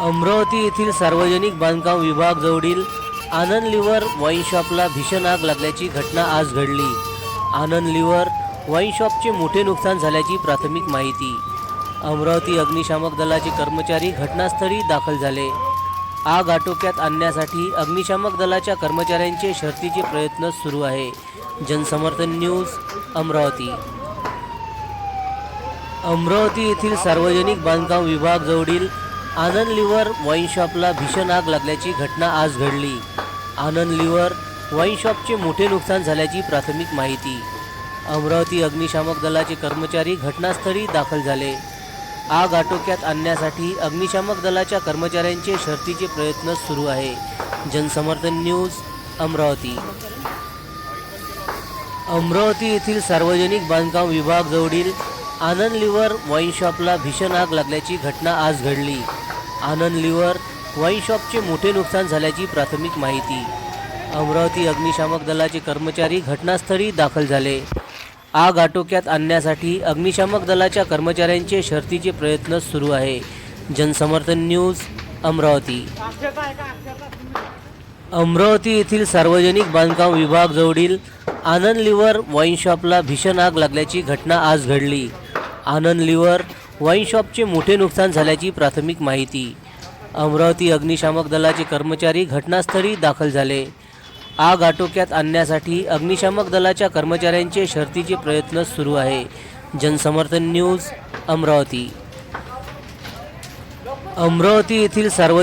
अमरावती येथील सार्वजनिक बांधकाम विभाग जवळील आनंद लिव्हर वाईन शॉपला भीषण आग लागल्याची घटना आज घडली. आनंद लिव्हर वाईन शॉपचे मोठे नुकसान झाल्याची प्राथमिक माहिती. अमरावती अग्निशामक दलाचे कर्मचारी घटनास्थळी दाखल झाले. आग आटोक्यात आणण्यासाठी अग्निशामक दलाच्या कर्मचाऱ्यांचे शर्तीचे प्रयत्न सुरू आहे. जनसमर्थन न्यूज अमरावती. अमरावती येथील सार्वजनिक बांधकाम विभाग जवळील आनंद लिव्हर वाईन शॉपला भीषण आग लागल्याची घटना आज घडली. आनंद लिव्हर वाईन शॉपचे मोठे नुकसान झाल्याची प्राथमिक माहिती. अमरावती अग्निशामक दलाचे कर्मचारी घटनास्थळी दाखल झाले. आग आटोक्यात आणण्यासाठी अग्निशामक दलाच्या कर्मचाऱ्यांचे शर्तीचे प्रयत्न सुरू आहे. जनसमर्थन न्यूज अमरावती. अमरावती येथील सार्वजनिक बांधकाम विभाग जवळील आनंद लिव्हर वाईन शॉपला भीषण आग लागल्याची घटना आज घडली. आनंद लिव्हर वाईन शॉपचे मोठे नुकसान झाल्याची प्राथमिक माहिती. अमरावती अग्निशामक दलाचे कर्मचारी घटनास्थळी दाखल झाले. आग आटोक्यात आणण्यासाठी अग्निशामक दलाच्या कर्मचाऱ्यांचे शर्तीचे प्रयत्न सुरू आहे. जनसमर्थन न्यूज अमरावती. अमरावती येथील सार्वजनिक बांधकाम विभाग जवळील आनंद लिव्हर वाईन शॉपला भीषण आग लागल्याची घटना आज घडली. आनंद लिव्हर वाईन शॉपचे मोठे नुकसान झाल्याची प्राथमिक माहिती. अमरावती अग्निशामक दलाचे कर्मचारी घटनास्थळी दाखल झाले. आग आटोक्यात आणण्यासाठी अग्निशामक दलाच्या कर्मचाऱ्यांचे शर्तीचे प्रयत्न सुरू आहे. जनसमर्थन न्यूज अमरावती. अमरावती येथील सार्व